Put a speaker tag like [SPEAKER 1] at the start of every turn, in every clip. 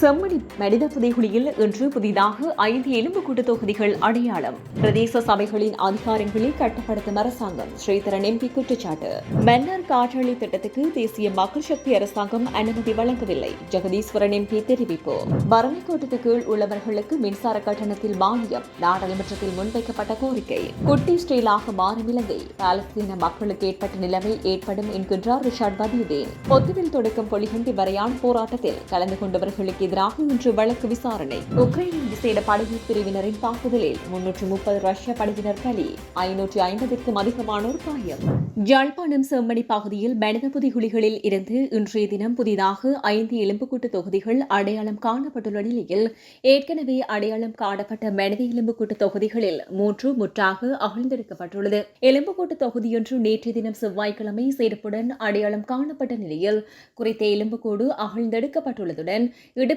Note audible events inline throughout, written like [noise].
[SPEAKER 1] செம்மணி மனித புதைகுழியில் இன்று புதிதாக ஐந்து எலும்புக்கூட்டு தொகுதிகள் அடையாளம். பிரதேச சபைகளின் அதிகாரங்களை கட்டுப்படுத்தும் அரசாங்கம் ஸ்ரீதரன் எம்பி குற்றச்சாட்டு. மன்னர் காற்றாலை திட்டத்துக்கு தேசிய மக்கள் சக்தி அரசாங்கம் அனுமதி வழங்கவில்லை. ஜெகதீஸ்வரன் எம்பி தெரிவிப்பு. பரணிக்கோட்டத்து கீழ் உள்ளவர்களுக்கு மின்சார கட்டணத்தில் மானியம் நாடாளுமன்றத்தில் முன்வைக்கப்பட்ட கோரிக்கை. குட்டி ஸ்டீலாக மாறும் இலங்கை. பாலஸ்தீன மக்களுக்கு ஏற்பட்ட நிலைமை ஏற்படும் என்கின்றார் ரிஷாட் பதியுதீன். பொத்துவில் தொடக்கம் பொலிகண்டி வரையான் போராட்டத்தில் கலந்து கொண்டவர்களுக்கு எதிராக இன்று வழக்கு விசாரணை. உக்ரைனின் விசேட படையீர் பிரிவினரின் தாக்குதலில் முன்னூற்று முப்பது ரஷ்ய படையினர் பலி ஐநூற்று ஐம்பதிற்கும் அதிகமானோர் காயம். ஜாழ்ப்பாணம் செம்மணி பகுதியில் மனித குழிகளில் இருந்து இன்றைய தினம் புதிதாக ஐந்து எலும்புக்கூட்டு தொகுதிகள் அடையாளம் காணப்பட்டுள்ள நிலையில் ஏற்கனவே அடையாளம் காணப்பட்ட மனித எலும்புக்கூட்டு தொகுதிகளில் மூன்று முற்றாக அகழ்ந்தெடுக்கப்பட்டுள்ளது. எலும்புக்கூட்டு தொகுதியொன்று நேற்றைய தினம் செவ்வாய்க்கிழமை செருப்புடன் அடையாளம் காணப்பட்ட நிலையில் குறித்த எலும்புக்கூடு அகழ்ந்தெடுக்கப்பட்டுள்ளதுடன்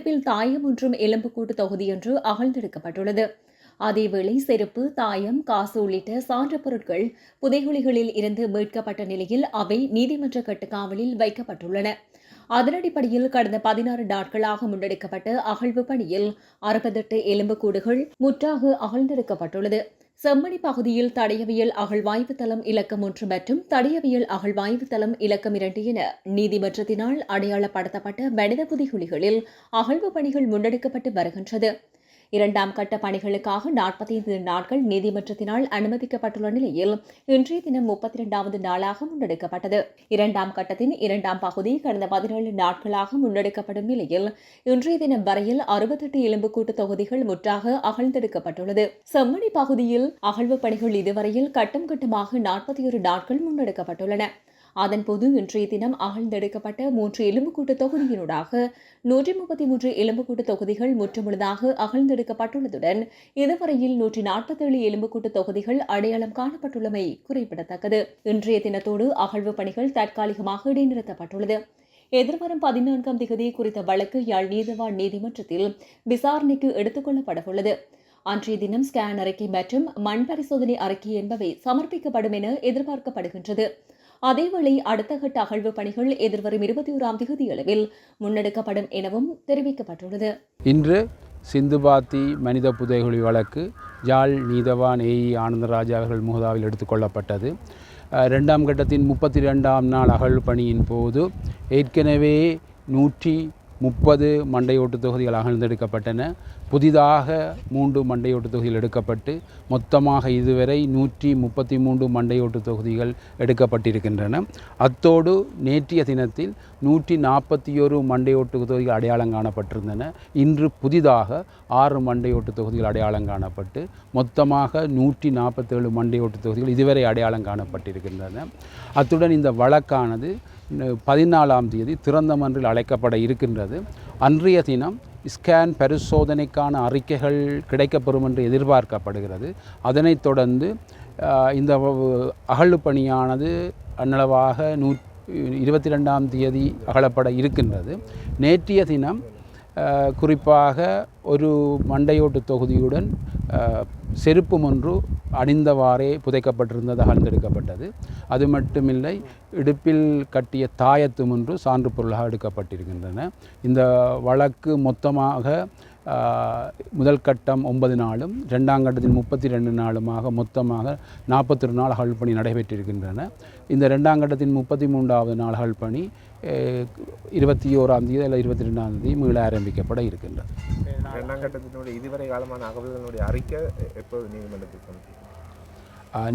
[SPEAKER 1] இடுப்பில் தாயம் ஒன்றும் எலும்புக்கூட்டு தொகுதியொன்று அகழ்ந்தெடுக்கப்பட்டுள்ளது. அதேவேளை செருப்பு தாயம் காசு உள்ளிட்ட சான்ற பொருட்கள் புதைகுழிகளில் இருந்து மீட்கப்பட்ட நிலையில் அவை நீதிமன்ற கட்டுக்காவலில் வைக்கப்பட்டுள்ளன. அதனடிப்படையில் கடந்த பதினாறு நாட்களாக முன்னெடுக்கப்பட்ட அகழ்வு பணியில் அறுபத்தெட்டு எலும்புக்கூடுகள் முற்றாக அகழ்ந்தெடுக்கப்பட்டுள்ளது. செம்மணி பகுதியில் தடயவியல் அகழ்வாய்வு தளம் இலக்கம் ஒன்று மற்றும் தடயவியல் அகழ்வாய்வு தளம் இலக்கம் இரண்டு என நீதிமன்றத்தினால் அடையாளப்படுத்தப்பட்ட மனித புதிகுலிகளில் அகழ்வு பணிகள் முன்னெடுக்கப்பட்டு வருகின்றது. இரண்டாம் கட்ட பணிகளுக்காக நாற்பத்தைந்து நாட்கள் நீதிமன்றத்தினால் அனுமதிக்கப்பட்டுள்ள நிலையில் இன்றைய தினம் முப்பத்தி இரண்டாவது நாளாக முன்னெடுக்கப்பட்டது. இரண்டாம் கட்டத்தின் இரண்டாம் பகுதி கடந்த பதினேழு நாட்களாக முன்னெடுக்கப்படும் நிலையில் இன்றைய தினம் வரையில் அறுபத்தெட்டு எலும்புக்கூட்டு தொகுதிகள் முற்றாக அகழ்ந்தெடுக்கப்பட்டுள்ளது. செம்மணி பகுதியில் அகழ்வு பணிகள் இதுவரையில் கட்டம் கட்டமாக நாற்பத்தி ஒரு நாட்கள் முன்னெடுக்கப்பட்டுள்ளன. அதன்போது இன்றைய தினம் அகழ்ந்தெடுக்கப்பட்ட மூன்று எலும்புக்கூட்டு தொகுதியினூடாக நூற்றி முப்பத்தி மூன்று எலும்புக்கூட்டு தொகுதிகள் முற்றுமுழுதாக அகழ்ந்தெடுக்கப்பட்டுள்ளதுடன் இதுவரையில் நூற்றி நாற்பத்தேழு எலும்புக்கூட்டு தொகுதிகள் அடையாளம் காணப்பட்டுள்ளமை குறிப்பிடத்தக்கது. இன்றைய தினத்தோடு அகழ்வு பணிகள் தற்காலிகமாக இடைநிறுத்தப்பட்டுள்ளது. எதிர்வரும் பதினான்காம் திகதி குறித்த வழக்கு யாழ் நீதவான் நீதிமன்றத்தில் விசாரணைக்கு எடுத்துக் கொள்ளப்படவுள்ளது அன்றைய தினம் ஸ்கேன் அறிக்கை மற்றும் மண் பரிசோதனை அறிக்கை என்பவை சமர்ப்பிக்கப்படும் என எதிர்பார்க்கப்படுகின்றது. அதேவேளை அடுத்த கட்ட அகழ்வு பணிகள் எதிர்வரும் இருபத்தி ஓராம் தேதி அளவில் முன்னெடுக்கப்படும் எனவும் தெரிவிக்கப்பட்டுள்ளது.
[SPEAKER 2] இன்று சிந்துபாத்தி மனித புதைகுழி வழக்கு ஜால் நீதவான் ஏஇ ஆனந்தராஜா அவர்கள் முகதாவில் எடுத்துக்கொள்ளப்பட்டது ரெண்டாம் கட்டத்தின் முப்பத்தி ரெண்டாம் நாள் அகழ்வு பணியின் போது ஏற்கனவே நூற்றி முப்பது மண்டையோட்டு தொகுதிகள் அகழ்ந்தெடுக்கப்பட்டன. புதிதாக மூன்று மண்டையோட்டு தொகுதிகள் எடுக்கப்பட்டு மொத்தமாக இதுவரை நூற்றி முப்பத்தி மூன்று மண்டையோட்டு தொகுதிகள் எடுக்கப்பட்டிருக்கின்றன. அத்தோடு நேற்றைய தினத்தில் நூற்றி நாற்பத்தி ஒரு மண்டையோட்டு தொகுதிகள் அடையாளம் காணப்பட்டிருந்தன. இன்று புதிதாக ஆறு மண்டையோட்டு தொகுதிகள் அடையாளம் காணப்பட்டு மொத்தமாக நூற்றி நாற்பத்தேழு மண்டையோட்டு தொகுதிகள் இதுவரை அடையாளம் காணப்பட்டிருக்கின்றன. அத்துடன் இந்த வழக்கானது பதினாலாம் தேதி திறந்த மன்றில் அழைக்கப்பட இருக்கின்றது. அன்றைய தினம் ஸ்கேன் பரிசோதனைக்கான அறிக்கைகள் கிடைக்கப்பெறும் என்று எதிர்பார்க்கப்படுகிறது. அதனைத் தொடர்ந்து இந்த வ- பணியானது அன்னளவாக நூ இருபத்தி ரெண்டாம் தேதி அகலப்பட இருக்கின்றது. நேற்றைய தினம் குறிப்பாக ஒரு மண்டையோட்டு தொகுதியுடன் செருப்பும் ஒன்று அணிந்தவாறே புதைக்கப்பட்டிருந்தது அகழ்ந்தெடுக்கப்பட்டது அது மட்டுமில்லை இடுப்பில் கட்டிய தாயத்தும் ஒன்று சான்று பொருளாக எடுக்கப்பட்டிருக்கின்றன. இந்த வழக்கு மொத்தமாக முதல் கட்டம் ஒன்பது நாளும் ரெண்டாம் கட்டத்தில் முப்பத்தி ரெண்டு நாளுமாக மொத்தமாக நாற்பத்தொரு நாள் அகழ்பணி நடைபெற்றிருக்கின்றன. இந்த ரெண்டாம் கட்டத்தின் முப்பத்தி மூன்றாவது நாள் அகழ்பணி இருபத்தி ஓராம் தேதி அல்ல இருபத்தி ரெண்டாம் தேதி மீள ஆரம்பிக்கப்பட இருக்கின்றது.
[SPEAKER 3] ரெண்டாம் கட்டத்தினுடைய இதுவரை காலமான அகவல்களுடைய அறிக்கை எப்போது நீதிமன்றத்துக்கு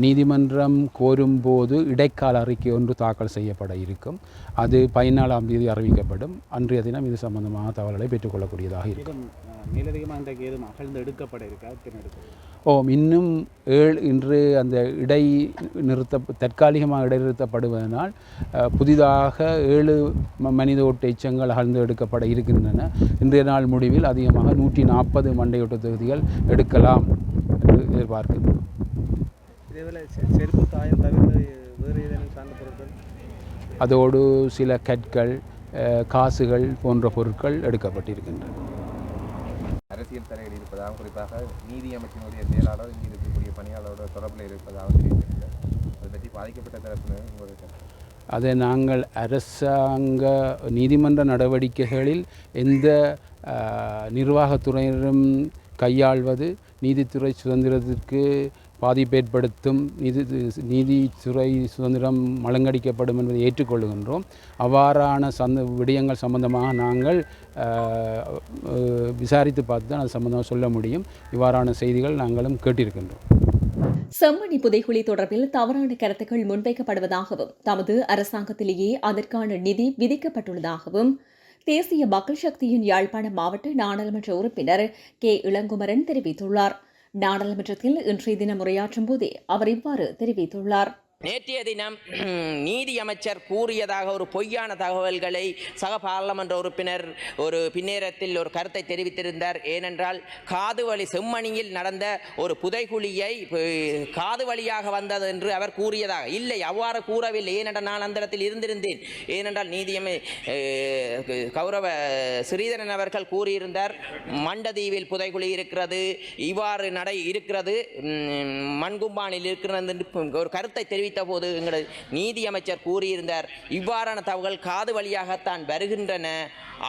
[SPEAKER 2] நீதிமன்றம் கோரும்போது இடைக்கால அறிக்கை ஒன்று தாக்கல் செய்யப்பட இருக்கும். அது பதினாலாம் தேதி அறிவிக்கப்படும். அன்றைய தினம் இது சம்பந்தமாக தகவல்களை பெற்றுக்கொள்ளக்கூடியதாக இருக்கும்.
[SPEAKER 4] மேலதிகமாக இன்றைக்கு ஏதும் அகழ்ந்து எடுக்கப்பட இருக்கா?
[SPEAKER 2] ஓம் இன்னும் ஏழு இன்று அந்த இடை நிறுத்த தற்காலிகமாக இடைநிறுத்தப்படுவதனால் புதிதாக ஏழு மனித ஓட்டு எச்சங்கள் அகழ்ந்து எடுக்கப்பட இருக்கின்றன. இன்றைய நாள் முடிவில் அதிகமாக நூற்றி நாற்பது மண்டையோட்டு தொகுதிகள் எடுக்கலாம் என்று எதிர்பார்க்கின்றோம்.
[SPEAKER 4] இதேவேளை செருப்பு தாயம் தவிர்த்து வேறு ஏதேனும் சார்ந்த பொருட்கள்?
[SPEAKER 2] அதோடு சில கற்கள் காசுகள் போன்ற பொருட்கள் எடுக்கப்பட்டிருக்கின்றன.
[SPEAKER 3] அரசியல் தலையில் இருப்பதாக குறிப்பாக நீதி அமைச்சினுடைய செயலாளர் இங்கே இருக்கக்கூடிய பணியாளரோட தொடர்பில் இருப்பதாக தெரிவித்திருக்கிறார். அதை பற்றி பாதிக்கப்பட்ட தரப்பினர் உங்களுக்கு
[SPEAKER 2] அதை நாங்கள் அரசாங்க நீதிமன்ற நடவடிக்கைகளில் எந்த நிர்வாகத்துறையினரும் கையாள்வது நீதித்துறை சுதந்திரத்திற்கு பாதிப்பு ஏற்படுத்தும் நீதி நீதித்துறை சுதந்திரம் மலங்கடிக்கப்படும் என்பதை ஏற்றுக்கொள்கின்றோம். அவ்வாறான சந்த விடயங்கள் சம்பந்தமாக நாங்கள் விசாரித்து பார்த்து தான் அது சம்பந்தமாக சொல்ல முடியும். இவ்வாறான செய்திகள் நாங்களும் கேட்டிருக்கின்றோம்.
[SPEAKER 1] செம்மணி புதைகுழி தொடர்பில் தவறான கருத்துக்கள் முன்வைக்கப்படுவதாகவும் தமது அரசாங்கத்திலேயே அதற்கான நிதி விதிக்கப்பட்டுள்ளதாகவும் தேசிய மக்கள் சக்தியின் யாழ்ப்பாண மாவட்ட நாடாளுமன்ற உறுப்பினர் கே. இளங்குமரன் தெரிவித்துள்ளார். நாடாளுமன்றத்தில் இன்றைய தினம் உரையாற்றும் போதே அவர் இவ்வாறு தெரிவித்துள்ளார்.
[SPEAKER 5] நேற்றைய தினம் [clears throat] நீதி அமைச்சர் கூறியதாக ஒரு பொய்யான தகவல்களை சக பாராளுமன்ற உறுப்பினர் ஒரு பின்னேரத்தில் ஒரு கருத்தை தெரிவித்திருந்தார். ஏனென்றால் காது வழி செம்மணியில் நடந்த ஒரு புதைகுழியை காது வழியாக வந்தது என்று அவர் கூறியதாக. இல்லை அவ்வாறு கூறவில்லை. ஏனென்றால் நான் அந்த இடத்தில் இருந்திருந்தேன். ஏனென்றால் நீதியமை கௌரவ ஸ்ரீதரன் அவர்கள் கூறியிருந்தார் மண்டதீவில் புதைகுழி இருக்கிறது. இவ்வாறு நடை இருக்கிறது. மண்கும்பானில் இருக்கிறது என்று ஒரு கருத்தை தெரிவி தெரிவித்த போது எங்களது நீதி அமைச்சர் கூறியிருந்தார். இவ்வாறான தகவல் காது வழியாகத்தான் வருகின்றன.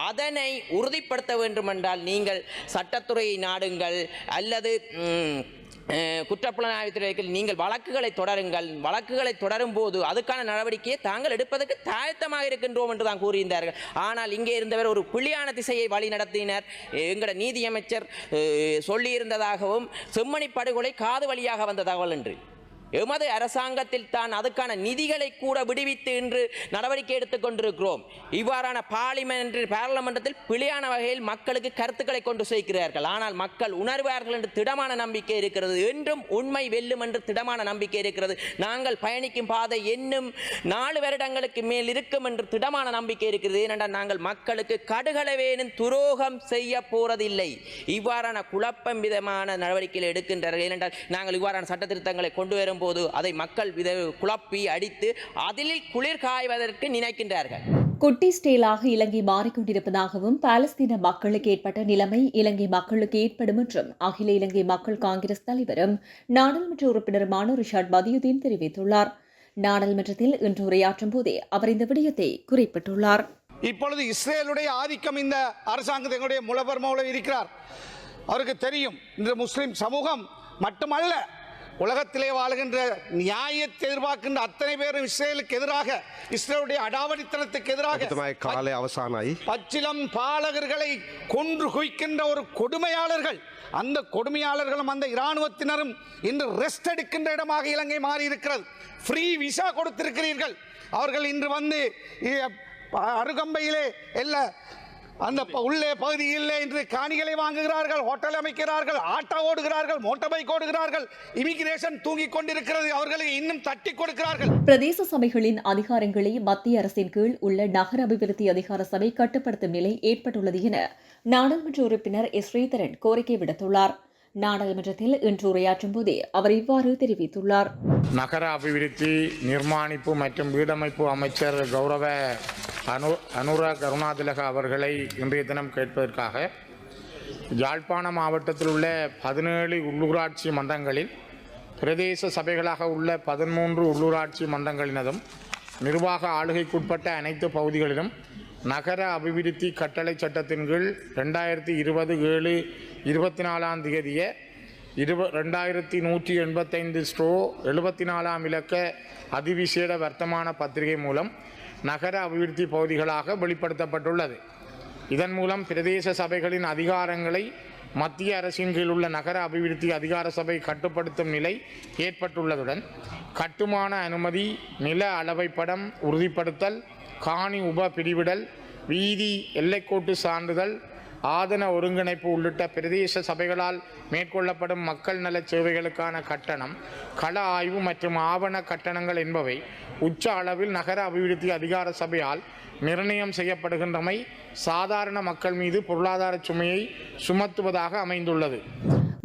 [SPEAKER 5] அதனை உறுதிப்படுத்த வேண்டுமென்றால் நீங்கள் சட்டத்துறையை நாடுங்கள் அல்லது ம், குற்றப்புலனாய்வுத்துறையில் நீங்கள் வழக்குகளை தொடருங்கள். வழக்குகளை தொடரும் போது அதுக்கான நடவடிக்கையை தாங்கள் எடுப்பதற்கு தாழ்த்தமாக இருக்கின்றோம் என்று தான் கூறியிருந்தார்கள். ஆனால் இங்கே இருந்தவர் ஒரு புள்ளியான திசையை வழி நடத்தினர். எங்களோட நீதியமைச்சர் சொல்லியிருந்ததாகவும் செம்மணி படுகொலை காது வழியாக வந்த தகவல் என்று. எமது அரசாங்கத்தில் தான் அதுக்கான நிதிகளை கூட விடுவித்து இன்று நடவடிக்கை எடுத்துக் கொண்டிருக்கிறோம். இவ்வாறான பார்லிமெண்ட் பாராளுமன்றத்தில் பிழையான வகையில் மக்களுக்கு கருத்துக்களை கொண்டு சேர்க்கிறார்கள். ஆனால் மக்கள் உணர்வார்கள் என்று திடமான நம்பிக்கை இருக்கிறது. என்றும் உண்மை வெல்லும் என்று திடமான நம்பிக்கை இருக்கிறது. நாங்கள் பயணிக்கும் பாதை என்னும் நாலு வருடங்களுக்கு மேல் இருக்கும் என்று திடமான நம்பிக்கை இருக்கிறது. ஏனென்றால் நாங்கள் மக்களுக்கு கடுகளவேனும் துரோகம் செய்ய போறதில்லை. இவ்வாறான குழப்பம் விதமான நடவடிக்கைகள் எடுக்கின்றார்கள். ஏனென்றால் நாங்கள் இவ்வாறான சட்ட திருத்தங்களை கொண்டு வரும்போது அதை மக்கள் வித குழப்பி அடித்து அதில் குளிர் காய்வதற்கு நினைக்கின்றார்கள்.
[SPEAKER 1] குட்டி ஸ்டேலாக இலங்கை மாறிக்கொண்டிருப்பதாகவும் பாலஸ்தீன மக்களுக்கு ஏற்பட்ட நிலைமை இலங்கை மக்களுக்கு ஏற்படும் என்றும் அகில இலங்கை மக்கள் காங்கிரஸ் தலைவரும் நாடாளுமன்ற உறுப்பினருமான ரிஷாட் பதியுதீன் தெரிவித்துள்ளார். நாடாளுமன்றத்தில் இன்று உரையாற்றும் போதே அவர் இந்த விடயத்தை குறிப்பிட்டுள்ளார்.
[SPEAKER 6] இப்பொழுது இஸ்ரேலுடைய ஆதிக்கம் இந்த அரசாங்கத்தினுடைய முலபர்மோல இருக்கிறார். அவருக்கு தெரியும் இந்த முஸ்லிம் சமூகம் மட்டுமல்ல உலகத்திலே வாழ்கின்ற நியாயத்தை எதிர்பார்க்கின்ற அத்தனை பேரும் இஸ்ரேலுக்கு எதிராக இஸ்ரேலுடைய அடாவடித்தனத்துக்கு எதிராக
[SPEAKER 7] காலை அவசானாய்.
[SPEAKER 6] பச்சிலம் பாலகர்களை கொன்று குவிக்கின்ற ஒரு கொடுமையாளர்கள் அந்த கொடுமையாளர்களும் அந்த இராணுவத்தினரும் இன்று ரெஸ்ட் எடுக்கின்ற இடமாக இலங்கை மாறி இருக்கிறது ஃப்ரீ விசா கொடுத்திருக்கிறீர்கள். அவர்கள் இன்று வந்து அருகம்பையிலே எல்ல அந்த ப- உள்ளே பகுதியிலே இன்று காணிகளை வாங்குகிறார்கள் ஹோட்டல் அமைக்கிறார்கள் ஆட்டோ ஓடுகிறார்கள் மோட்டார் பைக் ஓடுகிறார்கள். இமிகிரேஷன் தூங்கிக் கொண்டிருக்கிறது. அவர்களுக்கு இன்னும் தட்டி கொடுக்கிறார்கள்.
[SPEAKER 1] பிரதேச சபைகளின் அதிகாரங்களை மத்திய அரசின் கீழ் உள்ள நகர அபிவிருத்தி அதிகார சபை கட்டுப்படுத்தும் நிலை ஏற்பட்டுள்ளது என நாடாளுமன்ற உறுப்பினர் எஸ். ஸ்ரீதரன் கோரிக்கை விடுத்துள்ளார். நாடாளுமன்றத்தில் இன்று உரையாற்றும் போதே அவர் இவ்வாறு தெரிவித்துள்ளார்.
[SPEAKER 8] நகர அபிவிருத்தி நிர்மாணிப்பு மற்றும் வீடமைப்பு அமைச்சர் கௌரவ அனு அனுரா கருணாதிலக அவர்களை இன்றைய தினம் கேட்பதற்காக யாழ்ப்பாண மாவட்டத்தில் உள்ள பதினேழு உள்ளூராட்சி மன்றங்களில் பிரதேச சபைகளாக உள்ள பதிமூன்று உள்ளூராட்சி மன்றங்களினதும் நிர்வாக ஆளுகைக்குட்பட்ட அனைத்து பகுதிகளிலும் நகர அபிவிருத்தி கட்டளை சட்டத்தின் கீழ் ரெண்டாயிரத்தி இருபது ஏழு இருபத்தி நாலாம் தேதிய இருப ரெண்டாயிரத்தி நூற்றி எண்பத்தைந்து ஸ்ட்ரோ எழுபத்தி நாலாம் இலக்க அதிவிசேட வர்த்தமான பத்திரிகை மூலம் நகர அபிவிருத்தி பகுதிகளாக வெளிப்படுத்தப்பட்டுள்ளது. இதன் மூலம் பிரதேச சபைகளின் அதிகாரங்களை மத்திய அரசின் கீழ் உள்ள நகர அபிவிருத்தி அதிகார சபை கட்டுப்படுத்தும் நிலை ஏற்பட்டுள்ளதுடன் கட்டுமான அனுமதி நில அளவை படம் உறுதிப்படுத்தல் காணி உப பிரிவிடல் வீதி எல்லைக்கோட்டு சான்றிதழ் ஆதன ஒருங்கிணைப்பு உள்ளிட்ட பிரதேச சபைகளால் மேற்கொள்ளப்படும் மக்கள் நலச் சேவைகளுக்கான கட்டணம் கள ஆய்வு மற்றும் ஆவண கட்டணங்கள் என்பவை உச்ச அளவில் நகர அபிவிருத்தி அதிகார சபையால் நிர்ணயம் செய்யப்படுகின்றமை சாதாரண மக்கள் மீது பொருளாதார சுமையை சுமத்துவதாக அமைந்துள்ளது.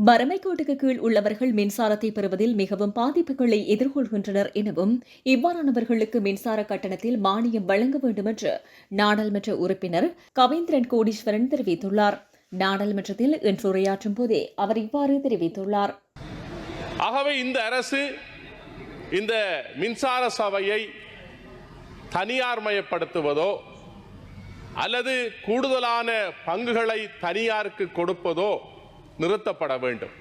[SPEAKER 1] வறுமைக்கோட்டுக்கு கீழ் உள்ளவர்கள் மின்சாரத்தை பெறுவதில் மிகவும் பாதிப்புகளை எதிர்கொள்கின்றனர் எனவும் இவ்வாறானவர்களுக்கு மின்சார கட்டணத்தில் மானியம் வழங்க வேண்டும் என்று நாடாளுமன்ற உறுப்பினர் கவேந்திரன் கோடீஸ்வரன் தெரிவித்துள்ளார். நாடாளுமன்றத்தில் இன்று உரையாற்றும் போதே அவர் இவ்வாறு தெரிவித்துள்ளார்.
[SPEAKER 9] ஆகவே இந்த அரசு இந்த மின்சார சபையை
[SPEAKER 7] தனியார்மயப்படுத்துவதோ அல்லது கூடுதலான பங்குகளை தனியாருக்கு கொடுப்பதோ நிறுத்தப்பட வேண்டும்.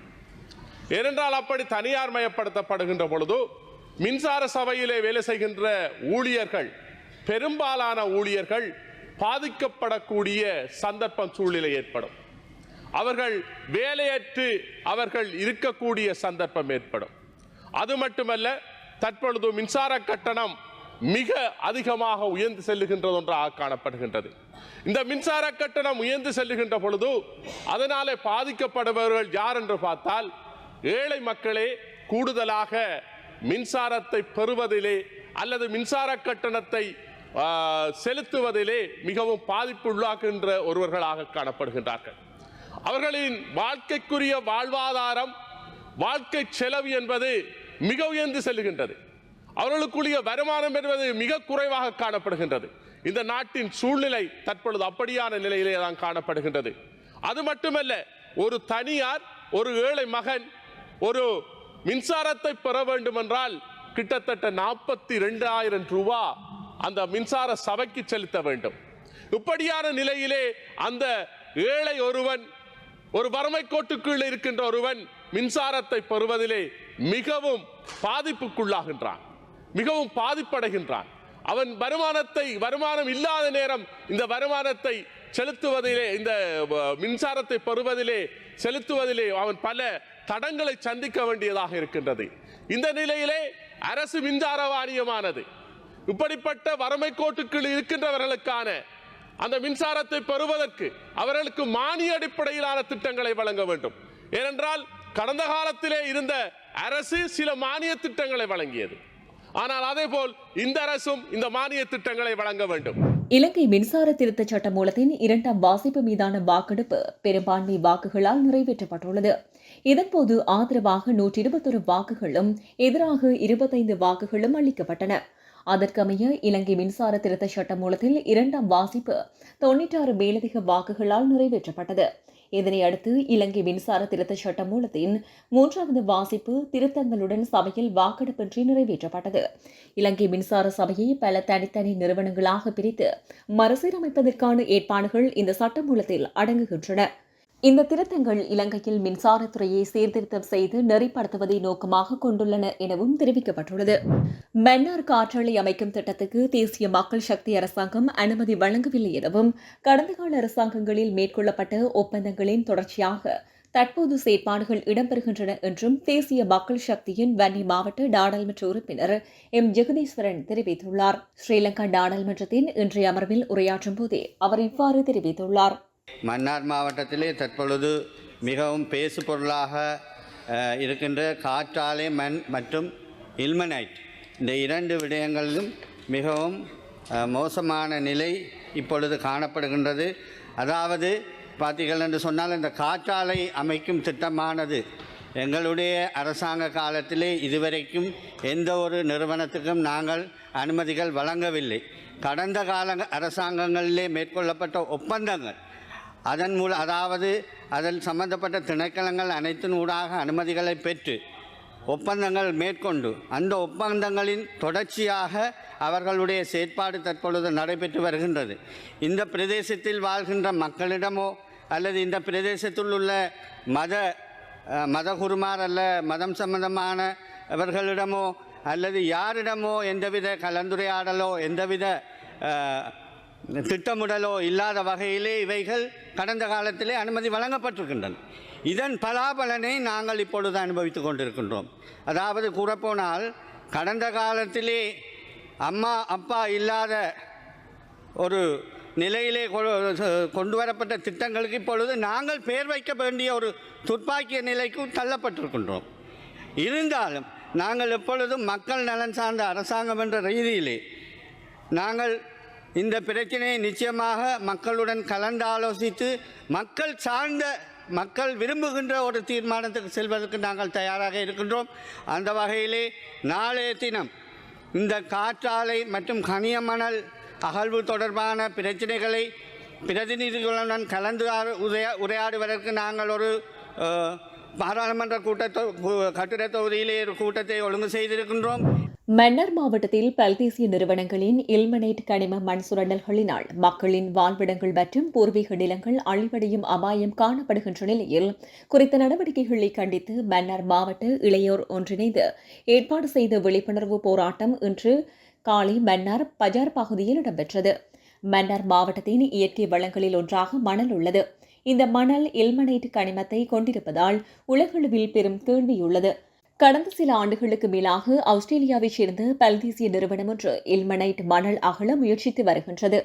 [SPEAKER 7] ஏனென்றால் அப்படி தனியார் மயப்படுத்தப்படுகின்ற பொழுது மின்சார சபையிலே வேலை செய்கின்ற ஊழியர்கள் பெரும்பாலான ஊழியர்கள் பாதிக்கப்படக்கூடிய சந்தர்ப்பம் சூழ்நிலை ஏற்படும். அவர்கள் வேலையற்று அவர்கள் இருக்கக்கூடிய சந்தர்ப்பம் ஏற்படும். அது மட்டுமல்ல தற்பொழுது மின்சார கட்டணம் மிக அதிகமாக உயர்ந்து செல்லுகின்றது ஒன்றாக காணப்படுகின்றது. இந்த மின்சார கட்டணம் உயர்ந்து செல்லுகின்ற பொழுது அதனாலே பாதிக்கப்படுபவர்கள் யார் என்று பார்த்தால் ஏழை மக்களே கூடுதலாக மின்சாரத்தை பெறுவதிலே அல்லது மின்சார கட்டணத்தை செலுத்துவதிலே மிகவும் பாதிப்புள்ளாகின்ற ஒருவர்களாக காணப்படுகின்றார்கள். அவர்களின் வாழ்க்கைக்குரிய வாழ்வாதாரம் வாழ்க்கை செலவு என்பது மிக உயர்ந்து செல்லுகின்றது. அவர்களுக்குரிய வருமானம் என்பது மிக குறைவாக காணப்படுகின்றது. இந்த நாட்டின் சூழ்நிலை தற்பொழுது அப்படியான நிலையிலே தான் காணப்படுகின்றது. அது மட்டுமல்ல ஒரு தனியார் ஒரு ஏழை மகன் ஒரு மின்சாரத்தை பெற வேண்டுமென்றால் கிட்டத்தட்ட நாற்பத்தி ரெண்டாயிரம் ரூபா அந்த மின்சார சபைக்கு செலுத்த வேண்டும். இப்படியான நிலையிலே அந்த ஏழை ஒருவன் ஒரு வறுமை கோட்டுக்குள் இருக்கின்ற ஒருவன் மின்சாரத்தை பெறுவதிலே மிகவும் பாதிப்புக்குள்ளாகின்றான். மிகவும் பாதிப்படைகின்றான். அவன் வருமானத்தை வருமானம் இல்லாத நேரம் இந்த வருமானத்தை செலுத்துவதிலே இந்த மின்சாரத்தை பெறுவதிலே செலுத்துவதிலே அவன் பல தடங்களை சந்திக்க வேண்டியதாக இருக்கின்றது. இந்த நிலையிலே அரசு மின்சார வாரியமானது இப்படிப்பட்ட வறுமை கோட்டுக்குள் இருக்கின்றவர்களுக்கான அந்த மின்சாரத்தை பெறுவதற்கு அவர்களுக்கு மானிய அடிப்படையிலான திட்டங்களை வழங்க வேண்டும். ஏனென்றால் கடந்த காலத்திலே இருந்த அரசு சில மானிய திட்டங்களை வழங்கியது. ஆனால் அதே போல் இந்த அரசும் இந்த மானிய திட்டங்களை வழங்க வேண்டும்.
[SPEAKER 1] இலங்கை மின்சார திருத்தச் சட்ட மூலத்தின் இரண்டாம் வாசிப்பு மீதான வாக்கெடுப்பு பெரும்பான்மை வாக்குகளால் நிறைவேற்றப்பட்டுள்ளது. இதன்போது ஆதரவாக நூற்றி இருபத்தொரு வாக்குகளும் எதிராக இருபத்தைந்து வாக்குகளும் அளிக்கப்பட்டன. அதற்கமைய இலங்கை மின்சார திருத்த சட்ட மூலத்தில் இரண்டாம் வாசிப்பு தொன்னூற்றாறு மேலதிக வாக்குகளால் நிறைவேற்றப்பட்டது. இதனை அடுத்து இலங்கை மின்சார திருத்த சட்ட மூலத்தின் மூன்றாவது வாசிப்பு திருத்தங்களுடன் சபையில் வாக்கெடுப்பின்றி நிறைவேற்றப்பட்டது. இலங்கை மின்சார சபையை பல தனித்தனி நிறுவனங்களாக பிரித்து மறுசீரமைப்பதற்கான ஏற்பாடுகள் இந்த சட்டமூலத்தில் அடங்குகின்றன. இந்த திருத்தங்கள் இலங்கையில் மின்சாரத்துறையை சீர்திருத்தம் செய்து நெறிப்படுத்துவதை நோக்கமாக கொண்டுள்ளன எனவும் தெரிவிக்கப்பட்டுள்ளது. மன்னார் காற்றாலை அமைக்கும் திட்டத்துக்கு தேசிய மக்கள் சக்தி அரசாங்கம் அனுமதி வழங்கவில்லை எனவும் கடந்த கால அரசாங்கங்களில் மேற்கொள்ளப்பட்ட ஒப்பந்தங்களின் தொடர்ச்சியாக தற்போது செயற்பாடுகள் இடம்பெறுகின்றன என்றும் தேசிய மக்கள் சக்தியின் வன்னி மாவட்ட நாடாளுமன்ற உறுப்பினர் எம். ஜெகதீஸ்வரன் தெரிவித்துள்ளார். ஸ்ரீலங்கா நாடாளுமன்றத்தின் இன்றைய அமர்வில் உரையாற்றும் போதே அவர் இவ்வாறு தெரிவித்துள்ளார்.
[SPEAKER 9] மன்னார் மாவட்டத்திலே தற்பொழுது மிகவும் பேசு பொருளாக இருக்கின்ற காற்றாலை மண் மற்றும் இல்மனைட் இந்த இரண்டு விடயங்களிலும் மிகவும் மோசமான நிலை இப்பொழுது காணப்படுகின்றது. அதாவது பார்த்தீர்கள் என்று சொன்னால் இந்த காற்றாலை அமைக்கும் திட்டமானது எங்களுடைய அரசாங்க காலத்திலே இதுவரைக்கும் எந்த ஒரு நிறுவனத்துக்கும் நாங்கள் அனுமதிகள் வழங்கவில்லை. கடந்த கால அரசாங்கங்களிலே மேற்கொள்ளப்பட்ட ஒப்பந்தங்கள் அதன் மூலம் அதாவது அதில் சம்பந்தப்பட்ட திணைக்களங்கள் அனைத்தின் ஊடாக அனுமதிகளை பெற்று ஒப்பந்தங்கள் மேற்கொண்டு அந்த ஒப்பந்தங்களின் தொடர்ச்சியாக அவர்களுடைய செயற்பாடு தற்பொழுது நடைபெற்று வருகின்றது. இந்த பிரதேசத்தில் வாழ்கின்ற மக்களிடமோ அல்லது இந்த பிரதேசத்தில் உள்ள மத மதகுருமார் அல்ல மதம் சம்பந்தமானவர்களிடமோ அல்லது யாரிடமோ எந்தவித கலந்துரையாடலோ எந்தவித திட்டமிடலோ இல்லாத வகையிலே இவைகள் கடந்த காலத்திலே அனுமதி வழங்கப்பட்டிருக்கின்றன. இதன் பலாபலனை நாங்கள் இப்பொழுது அனுபவித்துக் கொண்டிருக்கின்றோம். அதாவது கூறப்போனால் கடந்த காலத்திலே அம்மா அப்பா இல்லாத ஒரு நிலையிலே கொ- கொண்டு வரப்பட்ட திட்டங்களுக்கு இப்பொழுது நாங்கள் பெயர் வைக்க வேண்டிய ஒரு துர்ப்பாக்கிய நிலைக்கு தள்ளப்பட்டிருக்கின்றோம். இருந்தாலும் நாங்கள் எப்பொழுதும் மக்கள் நலன் சார்ந்த அரசாங்கம் என்ற ரீதியிலே நாங்கள் இந்த பிரச்சனையை நிச்சயமாக மக்களுடன் கலந்து ஆலோசித்து மக்கள் சார்ந்த மக்கள் விரும்புகின்ற ஒரு தீர்மானத்துக்கு செல்வதற்கு நாங்கள் தயாராக இருக்கின்றோம். அந்த வகையிலே நாளைய தினம் இந்த காற்றாலை மற்றும் கனியமணல் அகழ்வு தொடர்பான பிரச்சனைகளை பிரதிநிதிகளுடன் கலந்து உரையா- உரையாடுவதற்கு நாங்கள் ஒரு பாராளுமன்ற கூட்ட கட்டிட தொகுதியிலே ஒரு கூட்டத்தை ஒழுங்கு செய்திருக்கின்றோம்.
[SPEAKER 1] மன்னர் மாவட்டத்தில் பல்தேசிய நிறுவனங்களின் இல்மனைட் கனிம மண் சுரண்டல்களினால் மக்களின் வாழ்விடங்கள் மற்றும் பூர்வீக நிலங்கள் அழிவடையும் அபாயம் காணப்படுகின்ற நிலையில் குறித்த நடவடிக்கைகளை கண்டித்து மன்னார் மாவட்ட இளையோர் ஒன்றிணைந்து ஏற்பாடு செய்த விழிப்புணர்வு போராட்டம் இன்று காலை மன்னார் பஜார் பகுதியில் இடம்பெற்றது. மன்னார் மாவட்டத்தின் இயற்கை வளங்களில் ஒன்றாக மணல் உள்ளது. இந்த மணல் இல்மனைட் கனிமத்தை கொண்டிருப்பதால் உலகளவில் பெரும் கேள்வியுள்ளது. கடந்த சில ஆண்டுகளுக்கு மேலாக ஆஸ்திரேலியாவைச் சேர்ந்த பல்தேசிய நிறுவனம் ஒன்று இல்மனைட் மணல் அகல முயற்சித்து வருகின்றது.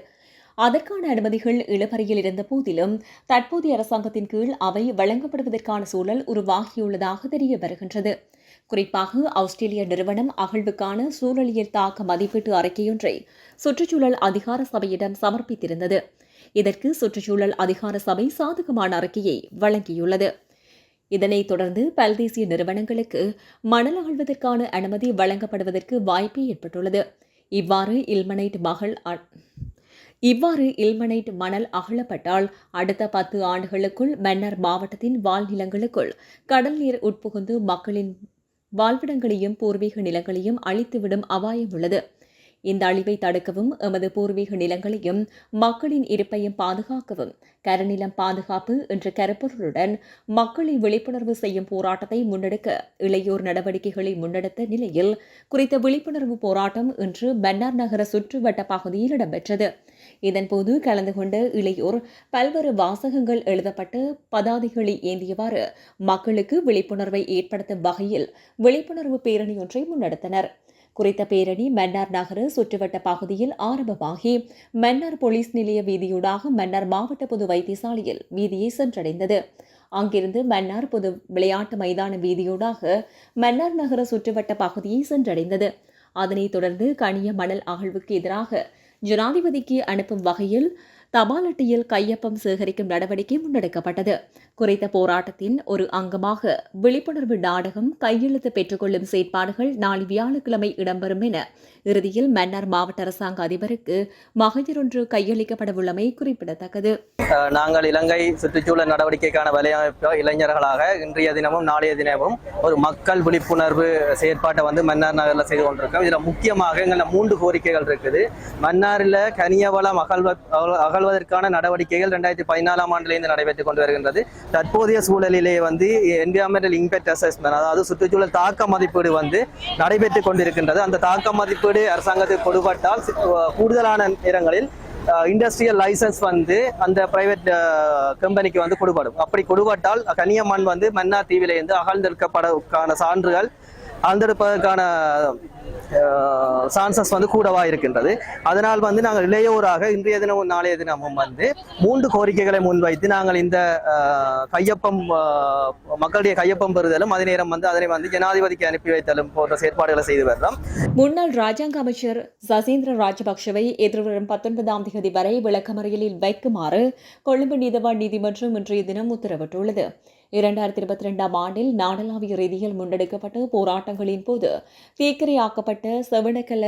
[SPEAKER 1] அதற்கான அனுமதிகள் இழுபறையில் இருந்த போதிலும் தற்போதைய அரசாங்கத்தின் கீழ் அவை வழங்கப்படுவதற்கான சூழல் உருவாகியுள்ளதாக தெரிய வருகின்றது. குறிப்பாக ஆஸ்திரேலிய நிறுவனம் அகழ்வுக்கான சூழலியல் தாக்க மதிப்பீட்டு அறிக்கையொன்றை சுற்றுச்சூழல் அதிகார சபையிடம் சமர்ப்பித்திருந்தது. இதற்கு சுற்றுச்சூழல் அதிகார சபை சாதகமான அறிக்கையை வழங்கியுள்ளது. இதனைத் தொடர்ந்து பல்தேசிய நிறுவனங்களுக்கு மணல் அகழ்வதற்கான அனுமதி வழங்கப்படுவதற்கு வாய்ப்பு ஏற்பட்டுள்ளது. இவ்வாறு இல்மனைட் மகள் அ- இவ்வாறு இல்மனைட் மணல் அகழப்பட்டால் அடுத்த பத்து ஆண்டுகளுக்குள் மன்னர் மாவட்டத்தின் வாழ்நிலங்களுக்குள் கடல் நீர் உட்புகுந்து மக்களின் வாழ்விடங்களையும் பூர்வீக நிலங்களையும் அழித்துவிடும் அபாயம் உள்ளது. இந்த அழிவை தடுக்கவும் எமது பூர்வீக நிலங்களையும் மக்களின் இருப்பையும் பாதுகாக்கவும். கரநிலம் பாதுகாப்பு என்ற கருப்பொருளுடன் மக்களை விழிப்புணர்வு செய்யும் போராட்டத்தை முன்னெடுக்க இளையோர் நடவடிக்கைகளை முன்னெடுத்த நிலையில் குறித்த விழிப்புணர்வு போராட்டம் இன்று பன்னார் நகர சுற்றுவட்ட பகுதியில் இடம்பெற்றது. இதன்போது கலந்து கொண்ட இளையோர் பல்வேறு வாசகங்கள் எழுதப்பட்டு பதாதைகளை ஏந்தியவாறு மக்களுக்கு விழிப்புணர்வை ஏற்படுத்தும் வகையில் விழிப்புணர்வு பேரணி ஒன்றை முன்னெடுத்தனர். குறித்த பேரணி மன்னார் நகர சுற்றுவட்ட பகுதியில் ஆரம்பமாகி மன்னார் போலீஸ் நிலைய வீதியூடாக மன்னார் மாவட்ட பொது வைத்தியசாலையில் வீதியை சென்றடைந்தது. அங்கிருந்து மன்னார் பொது விளையாட்டு மைதான வீதியூடாக மன்னார் நகர சுற்றுவட்ட பகுதியை சென்றடைந்தது. அதனைத் தொடர்ந்து கனிய மணல் அகழ்வுக்கு எதிராக ஜனாதிபதிக்கு அனுப்பும் வகையில் தபால் அட்டையில் கையொப்பம் சேகரிக்கும் நடவடிக்கை முன்னெடுக்கப்பட்டது. குறித்த போராட்டத்தின் ஒரு அங்கமாக விழிப்புணர்வு நாடகம் கையெழுத்து பெற்றுக்கொள்ளும் செயற்பாடுகள் நாளை வியாழக்கிழமை இடம்பெறும் என இறுதியில் மன்னார் மாவட்ட அரசாங்க அதிபருக்கு மகஜர் ஒன்று கையளிக்கப்படவுள்ளமை குறிப்பிடத்தக்கது.
[SPEAKER 10] நாங்கள் இலங்கை சுற்றுச்சூழல் நடவடிக்கைக்கான வலையமைப்பு இளைஞர்களாக இன்றைய தினமும் நாளைய தினமும் ஒரு மக்கள் விழிப்புணர்வு செயற்பாட்டை வந்து மன்னார் நகரில் செய்து கொண்டிருக்கோம் இதில் முக்கியமாக எங்களை மூன்று கோரிக்கைகள் இருக்குது. மன்னாரில் கனியவள மகள் அகழ்வதற்கான நடவடிக்கைகள் ரெண்டாயிரத்தி பதினாலாம் ஆண்டிலிருந்து நடைபெற்றுக் கொண்டு வருகின்றது. தற்போதைய சூழலிலே வந்து என்விரான்மெண்டல் இம்பேக்ட் அசஸ்மெண்ட் அதாவது சுற்றுச்சூழல் தாக்க மதிப்பீடு வந்து நடைபெற்றுக் கொண்டிருக்கின்றது. அந்த தாக்க மதிப்பீடு அரசாங்கத்துக்கு கொடுபட்டால் கூடுதலான நேரங்களில் இண்டஸ்ட்ரியல் லைசன்ஸ் வந்து அந்த பிரைவேட் கம்பெனிக்கு வந்து கொடுபடும். அப்படி கொடுபட்டால் கனியமண் வந்து மன்னார் தீவிலிருந்து அகழ்ந்தெடுக்கப்படக்கான சான்றுகள் அந்தெடுப்பதற்கான சான்சஸ் வந்து கூடவா இருக்கின்றது. அதனால் வந்து நாங்கள் இளையோராக இன்றைய தினமும் நாளைய தினமும் வந்து மூன்று கோரிக்கைகளை முன்வைத்து நாங்கள் இந்த கையொப்பம் மக்களுடைய கையொப்பம் பெறுதலும் அதே நேரம் வந்து அதனை வந்து ஜனாதிபதிக்கு அனுப்பி வைத்தலும் போன்ற செயற்பாடுகளை செய்து வரலாம்
[SPEAKER 1] முன்னாள் ராஜாங்க அமைச்சர் சசீந்திர ராஜபக்சவை எதிர்வரும் பத்தொன்பதாம் தேதி வரை விளக்கமறியலில் வைக்குமாறு கொழும்பு நீதவான் நீதிமன்றம் இன்றைய தினம் உத்தரவிட்டுள்ளது. இரண்டாயிரத்தி இருபத்தி ரெண்டாம் ஆண்டில் நாடளாவிய ரீதியில் முன்னெடுக்கப்பட்ட போராட்டங்களின் போது தீக்கிரையாக்கப்பட்ட செவனகல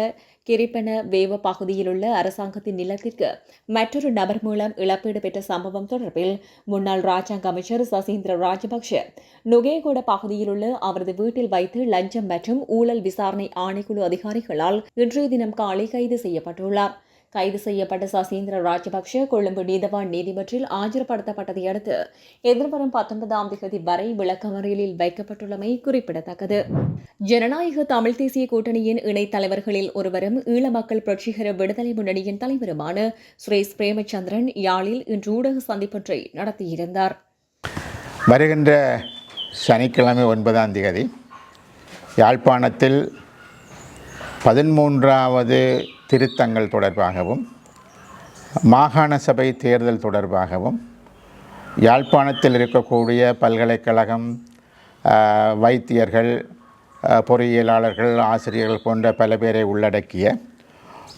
[SPEAKER 1] கிரிப்பன வேவ பகுதியிலுள்ள அரசாங்கத்தின் நிலத்திற்கு மற்றொரு நபர் மூலம் இழப்பீடு பெற்ற சம்பவம் தொடர்பில் முன்னாள் ராஜாங்க அமைச்சர் சசீந்திர ராஜபக்ஷ நுகேகோட பகுதியிலுள்ள அவரது வீட்டில் வைத்து லஞ்சம் மற்றும் ஊழல் விசாரணை ஆணைக்குழு அதிகாரிகளால் இன்றைய தினம் காலை கைது செய்யப்பட்டுள்ளார். கைது செய்யப்பட்ட சசீந்திர ராஜபக்ஷ கொழும்பு நீதவான் நீதிமன்றில் ஆஜர்படுத்தப்பட்டதை அடுத்து எதிர்வரும் பத்தொன்பதாம் தேதி வரை விளக்கமறியலில் வைக்கப்பட்டுள்ளமை குறிப்பிடத்தக்கது. ஜனநாயக தமிழ் தேசிய கூட்டணியின் இணைத் தலைவர்களில் ஒருவரும் ஈழ மக்கள் புரட்சிகர விடுதலை முன்னணியின் தலைவருமான சுரேஷ் பிரேமச்சந்திரன் யாழில் இன்று ஊடக சந்திப்பொன்றை நடத்தியிருந்தார்.
[SPEAKER 11] வருகின்ற சனிக்கிழமை ஒன்பதாம் தேதி யாழ்ப்பாணத்தில் பதிமூன்றாவது திருத்தங்கள் தொடர்பாகவும் மாகாண சபை தேர்தல் தொடர்பாகவும் யாழ்ப்பாணத்தில் இருக்கக்கூடிய பல்கலைக்கழகம் வைத்தியர்கள் பொறியியலாளர்கள் ஆசிரியர்கள் போன்ற பல பேரை உள்ளடக்கிய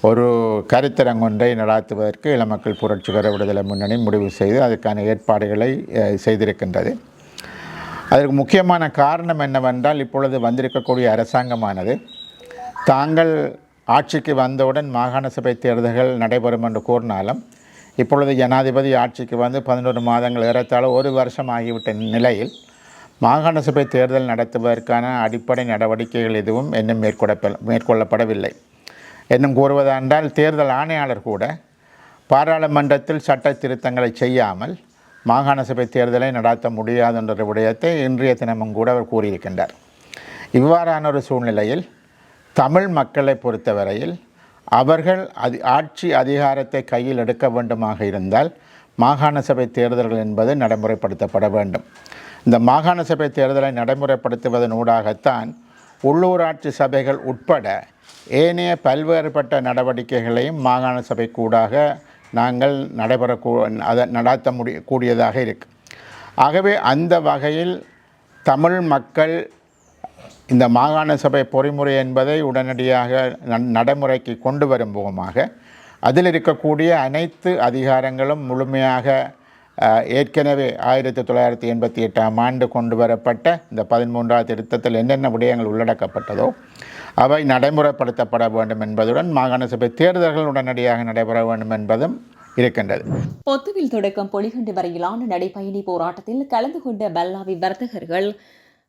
[SPEAKER 11] ஒரு கருத்தரங்கொன்றை நடாத்துவதற்கு இளமக்கள் புரட்சிகர விடுதலை முன்னணி முடிவு செய்து அதற்கான ஏற்பாடுகளை செய்திருக்கின்றது. அதற்கு முக்கியமான காரணம் என்னவென்றால் இப்பொழுது வந்திருக்கக்கூடிய அரசாங்கமானது தாங்கள் ஆட்சிக்கு வந்தவுடன் மாகாண சபை தேர்தல்கள் நடைபெறும் என்று கூறினாலும் இப்பொழுது ஜனாதிபதி ஆட்சிக்கு வந்து பதினோரு மாதங்கள் ஏறத்தாழ ஒரு வருஷம் ஆகிவிட்ட நிலையில் மாகாண சபை தேர்தல் நடத்துவதற்கான அடிப்படை நடவடிக்கைகள் எதுவும் இன்னும் மேற்கொள்ள மேற்கொள்ளப்படவில்லை. என்னும் கூறுவதென்றால் தேர்தல் ஆணையாளர் கூட பாராளுமன்றத்தில் சட்ட திருத்தங்களை செய்யாமல் மாகாண சபை தேர்தலை நடாத்த முடியாது என்ற விடயத்தை இன்றைய தினமும் கூட அவர் கூறியிருக்கின்றார். இவ்வாறான ஒரு சூழ்நிலையில் தமிழ் மக்களை பொறுத்தவரையில் அவர்கள் அதி ஆட்சி அதிகாரத்தை கையில் எடுக்க வேண்டுமாக இருந்தால் மாகாண சபை தேர்தல்கள் என்பது நடைமுறைப்படுத்தப்பட வேண்டும். இந்த மாகாண சபை தேர்தலை நடைமுறைப்படுத்துவதன் ஊடாகத்தான் உள்ளூராட்சி சபைகள் உட்பட ஏனைய பல்வேறுபட்ட நடவடிக்கைகளையும் மாகாண சபை கூடாக நாங்கள் நடைபெறக்கூ அதை நடாத்த முடிய கூடியதாக இருக்கு. ஆகவே அந்த வகையில் தமிழ் மக்கள் இந்த மாகாண சபை பொறிமுறை என்பதை உடனடியாக நடைமுறைக்கு கொண்டு வரும் முகமாக அதில் இருக்கக்கூடிய அனைத்து அதிகாரங்களும் முழுமையாக ஏற்கனவே ஆயிரத்தி தொள்ளாயிரத்தி எண்பத்தி எட்டாம் ஆண்டு கொண்டு வரப்பட்ட இந்த பதிமூன்றாவது திருத்தத்தில் என்னென்ன விடயங்கள் உள்ளடக்கப்பட்டதோ அவை நடைமுறைப்படுத்தப்பட வேண்டும் என்பதுடன் மாகாண சபை தேர்தல்கள் உடனடியாக நடைபெற வேண்டும் என்பதும் இருக்கின்றது.
[SPEAKER 1] பொத்துவில் தொடக்கம் பொலிகண்டி வரையிலான நடைபயணி போராட்டத்தில் கலந்து கொண்ட பல்லாவி வர்த்தகர்கள்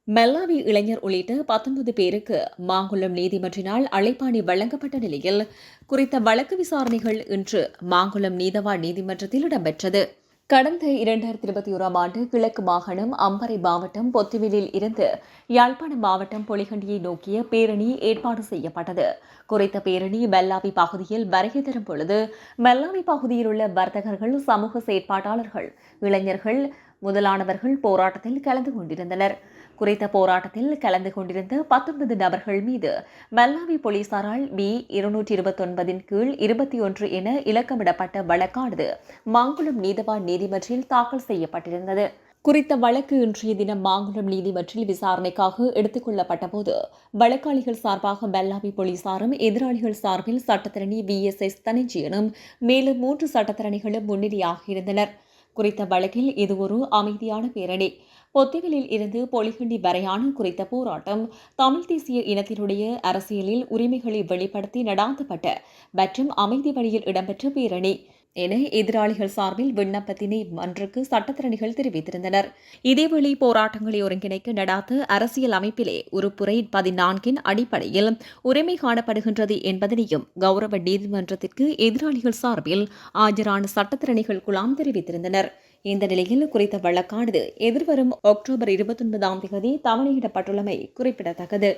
[SPEAKER 1] மெல்லாவி இளைஞர் உள்ளிட்ட பத்தொன்பது பேருக்கு மாங்குளம் நீதிமன்றினால் அழைப்பாணி வழங்கப்பட்ட நிலையில் குறித்த வழக்கு விசாரணைகள் இன்று மாங்குளம் நீதவான் நீதிமன்றத்தில் இடம்பெற்றது. கடந்த இரண்டாயிரத்தி இருபத்தி ஓராம் ஆண்டு கிழக்கு மாகாணம் அம்பரை மாவட்டம் பொத்துவிலில் இருந்து யாழ்ப்பாணம் மாவட்டம் பொலிகண்டியை நோக்கிய பேரணி ஏற்பாடு செய்யப்பட்டது. குறித்த பேரணி மெல்லாவி பகுதியில் வருகை தரும் பொழுது மெல்லாவி பகுதியில் உள்ள வர்த்தகர்கள் சமூக செயற்பாட்டாளர்கள் இளைஞர்கள் முதலானவர்கள் போராட்டத்தில் கலந்து கொண்டிருந்தனர். குறித்த போராட்டத்தில் கலந்து கொண்டிருந்த பத்தொன்பது நபர்கள் மீது மல்லாவி போலீசாரால் பி இருநூற்றி இருபத்தொன்பதின் கீழ் இருபத்தி ஒன்று என இலக்கமிடப்பட்ட வழக்கானது மாங்குளம் நீதவான் நீதிமன்றில் தாக்கல் செய்யப்பட்டிருந்தது. குறித்த வழக்கு இன்றைய தினம் மாங்குளம் நீதிமன்றில் விசாரணைக்காக எடுத்துக் கொள்ளப்பட்டபோது வழக்காளிகள் சார்பாக பெல்லாவி போலீசாரும் எதிராளிகள் சார்பில் சட்டத்தரணி வி எஸ் எஸ் தனஞ்சியனும் மேலும் மூன்று சட்டத்தரணிகளும் முன்னிலையாக இருந்தனர். குறித்த வழக்கில் இது ஒரு அமைதியான பேரணி. பொத்திகளில் இருந்து பொலிகண்டி வரையான குறித்த போராட்டம் தமிழ் தேசிய இனத்தினுடைய அரசியலில் உரிமைகளை வெளிப்படுத்தி நடாத்தப்பட்ட மற்றும் அமைதி வழியில் இடம்பெற்ற பேரணி என எதிராளிகள் சார்பில் விண்ணப்பத்தினை மன்றுக்கு சட்டத்திறனிகள் தெரிவித்திருந்தனர். இதேவேளை போராட்டங்களை ஒருங்கிணைக்க நடாத்த அரசியல் அமைப்பிலே உறுப்புரை பதினான்கின் அடிப்படையில் உரிமை காணப்படுகின்றது என்பதனையும் கௌரவ நீதிமன்றத்திற்கு எதிராளிகள் சார்பில் ஆஜரான சட்டத்திறனிகள் குழாம் தெரிவித்திருந்தனர். இந்த நிலையில் குறித்த வழக்கானது எதிர்வரும் அக்டோபர் இருபத்தொன்பதாம் தேதி தவணையிடப்பட்டுள்ளமை குறிப்பிடத்தக்கது.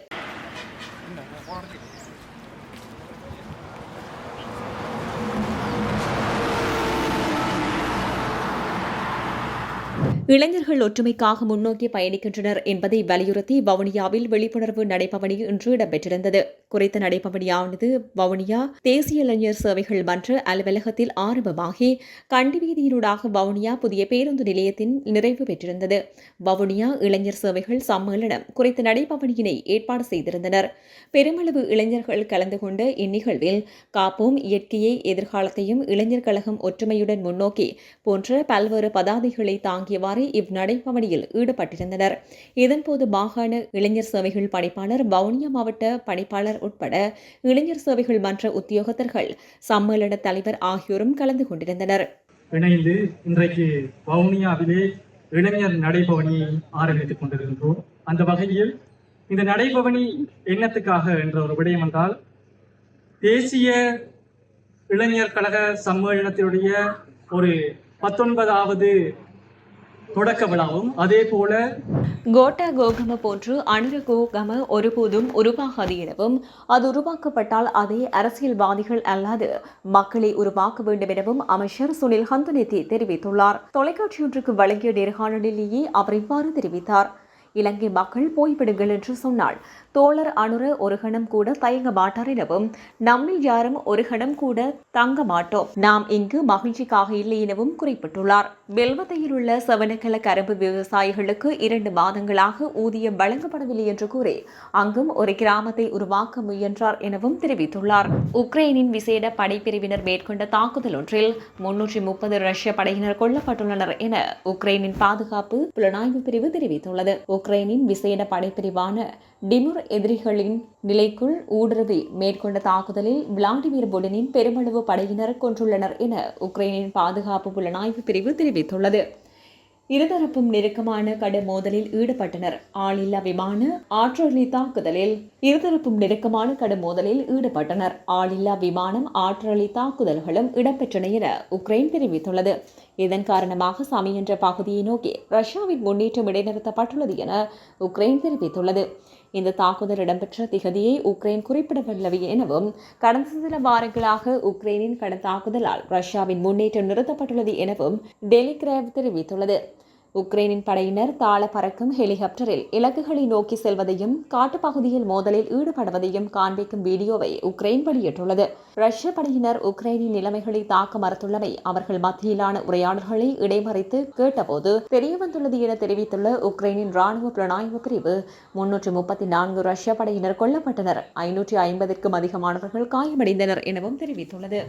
[SPEAKER 1] இளைஞர்கள் ஒற்றுமைக்காக முன்னோக்கி பயணிக்கின்றனர் என்பதை வலியுறுத்தி வவுனியாவில் விழிப்புணர்வு நடைபவனி இன்று இடம்பெற்றிருந்தது. குறித்த நடைபவனியானது வவுனியா தேசிய இளைஞர் சேவைகள் மன்ற அலுவலகத்தில் ஆரம்பமாகி கண்டிவீதியினூடாக வவுனியா புதிய பேருந்து நிலையத்தின் நிறைவு பெற்றிருந்தது. வவுனியா இளைஞர் சேவைகள் சம்மேளனம் குறித்த நடைபவனியினை ஏற்பாடு செய்திருந்தனர். பெருமளவு இளைஞர்கள் கலந்து கொண்ட இந்நிகழ்வில் காப்போம் இயற்கையை எதிர்காலத்தையும் இளைஞர் கழகம் ஒற்றுமையுடன் முன்னோக்கி போன்ற பல்வேறு பதாதைகளை தாங்கியவாறு இவ்நடைபவனியில் ஈடுபட்டிருந்தனர். இதன்போது மாகாண இளைஞர் சேவைகள் பணிப்பாளர் வவுனியா மாவட்ட பணிப்பாளர் உட்பட இளைஞர் சேவைகள் மன்ற உத்தியோகத்தர்கள் சம்மேளன தலைவர் ஆகியோரும் கலந்து கொண்டிருந்தனர்.
[SPEAKER 12] இணைந்து இன்றைக்கு வவுனியாவிலே இளைஞர் நடைபவனியை ஆரம்பித்துக் கொண்டிருக்கின்றோம். அந்த வகையில் இந்த நடைபவனி எண்ணத்துக்காக என்ற ஒரு விடயம் என்றால் தேசிய இளைஞர் கழக சம்மேளனத்தினுடைய ஒரு பத்தொன்பதாவது தொடக்க விழாவும் அதே போல
[SPEAKER 1] கோட்டா கோகம போன்று அனுர கோகம ஒருபோதும் உருவாகாது எனவும் அது உருவாக்கப்பட்டால் அதை அரசியல்வாதிகள் அல்லாது மக்களை உருவாக்க வேண்டும் எனவும் அமைச்சர் சுனில் ஹந்தனேத்தி தெரிவித்துள்ளார். தொலைக்காட்சியொன்றுக்கு வழங்கிய நேர்காணலிலேயே அவர் இவ்வாறு தெரிவித்தார். இலங்கை மக்கள் போய்விடுங்கள் என்று சொன்னால் தோழர் அனுர ஒரு கணம் கூட தயங்க மாட்டார் எனவும் நம்மில் யாரும் ஒரு கணம் கூட தங்க மாட்டோம். நாம் இங்கு மகிழ்ச்சிக்காக இல்லை எனவும் குறிப்பிட்டுள்ளார். வெல்வத்தையில் உள்ள சவனக்கல கரும்பு விவசாயிகளுக்கு இரண்டு மாதங்களாக ஊதியம் வழங்கப்படவில்லை என்று கூறி அங்கும் ஒரு கிராமத்தை உருவாக்க முயன்றார் எனவும் தெரிவித்துள்ளார். உக்ரைனின் விசேட படைப்பிரிவினர் மேற்கொண்ட தாக்குதல் ஒன்றில் முன்னூற்றி முப்பது ரஷ்ய படையினர் கொல்லப்பட்டுள்ளனர் என உக்ரைனின் பாதுகாப்பு புலனாய்வு பிரிவு தெரிவித்துள்ளது. உக்ரைனின் விசேட படைப்பிரிவான டிமுர் எதிரிகளின் நிலைக்குள் ஊடுருவி மேற்கொண்ட தாக்குதலில் விளாடிமிர் புடினின் பெருமளவு படையினர் கொன்றுள்ளனர் என உக்ரைனின் பாதுகாப்பு புலனாய்வு பிரிவு தெரிவித்துள்ளது. இருதரப்பும் நெருக்கமான கடும் மோதலில் ஈடுபட்டனர். ஆளில்லா விமான ஆற்றொலி தாக்குதலில் இருதரப்பும் நெருக்கமான கடும் மோதலில் ஈடுபட்டனர். ஆளில்லா விமானம் ஆற்றொலி தாக்குதல்களும் இடம்பெற்றன என உக்ரைன் தெரிவித்துள்ளது. இதன் காரணமாக சமி என்ற பகுதியை நோக்கி ரஷ்யாவின் முன்னேற்றம் இடைநிறுத்தப்பட்டுள்ளது என உக்ரைன் தெரிவித்துள்ளது. இந்த தாக்குதல் இடம்பெற்ற திகதியை உக்ரைன் குறிப்பிடவில்லை எனவும் கடந்த சில வாரங்களாக உக்ரைனின் கடன் தாக்குதலால் ரஷ்யாவின் முன்னேற்றம் நிறுத்தப்பட்டுள்ளது எனவும் டெலிகிராவ் தெரிவித்துள்ளது. உக்ரைனின் படையினர் தாள பறக்கும் ஹெலிகாப்டரில் இலக்குகளை நோக்கி செல்வதையும் காட்டுப்பகுதியில் மோதலில் ஈடுபடுவதையும் காண்பிக்கும் வீடியோவை உக்ரைன் வெளியிட்டுள்ளது. ரஷ்ய படையினர் உக்ரைனின் நிலைமைகளை தாக்க மறுத்துள்ளமை அவர்கள் மத்தியிலான உரையாடல்களை இடைமறித்து கேட்டபோது தெரியவந்துள்ளது என தெரிவித்துள்ள உக்ரைனின் ராணுவ புலனாய்வு பிரிவு முன்னூற்று முப்பத்தி நான்கு ரஷ்ய படையினர் கொல்லப்பட்டனர். ஐநூற்றி ஐம்பதிற்கும் அதிகமானவர்கள் காயமடைந்தனர் எனவும் தெரிவித்துள்ளது.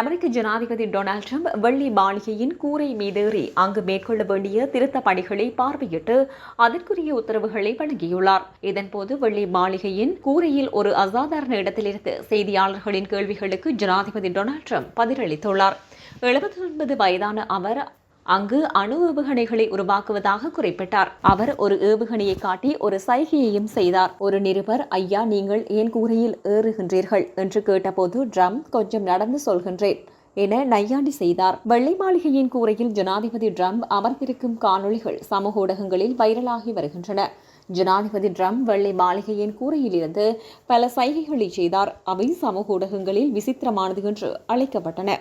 [SPEAKER 1] அமெரிக்க ஜனாதிபதி டொனால்ட் ட்ரம்ப் வெள்ளி மாளிகையின் கூரை மீதேறி அங்கு மேற்கொள்ள வேண்டிய திருத்த சீர்திருத்த பணிகளை பார்வையிட்டு அதற்குரிய உத்தரவுகளை வழங்கியுள்ளார். இதன்போது வெள்ளி மாளிகையின் கூரையில் ஒரு அசாதாரண இடத்திலிருந்து செய்தியாளர்களின் கேள்விகளுக்கு ஜனாதிபதி டொனால்ட் ட்ரம்ப் பதிலளித்துள்ளார். எழுபத்தி ஒன்பது வயதான அவர் அங்கு அணு ஏவுகணைகளை உருவாக்குவதாக குறிப்பிட்டார். அவர் ஒரு ஏவுகணையை காட்டி ஒரு சைகையையும் செய்தார். ஒரு நிருபர் ஐயா நீங்கள் ஏன் கூரையில் ஏறுகின்றீர்கள்? என்று கேட்டபோது ட்ரம்ப் கொஞ்சம் நடந்து சொல்கின்றேன். என நையாண்டி செய்தார். வெள்ளை மாளிகையின் கூரையில் ஜனாதிபதி ட்ரம்ப் அமர்ந்திருக்கும் காணொளிகள் சமூக ஊடகங்களில் வைரலாகி வருகின்றன. ஜனாதிபதி ட்ரம்ப் வெள்ளை மாளிகையின் கூரையிலிருந்து பல சைகைகளை செய்தார். அவை சமூக ஊடகங்களில் விசித்திரமானது என்று அழைக்கப்பட்டன.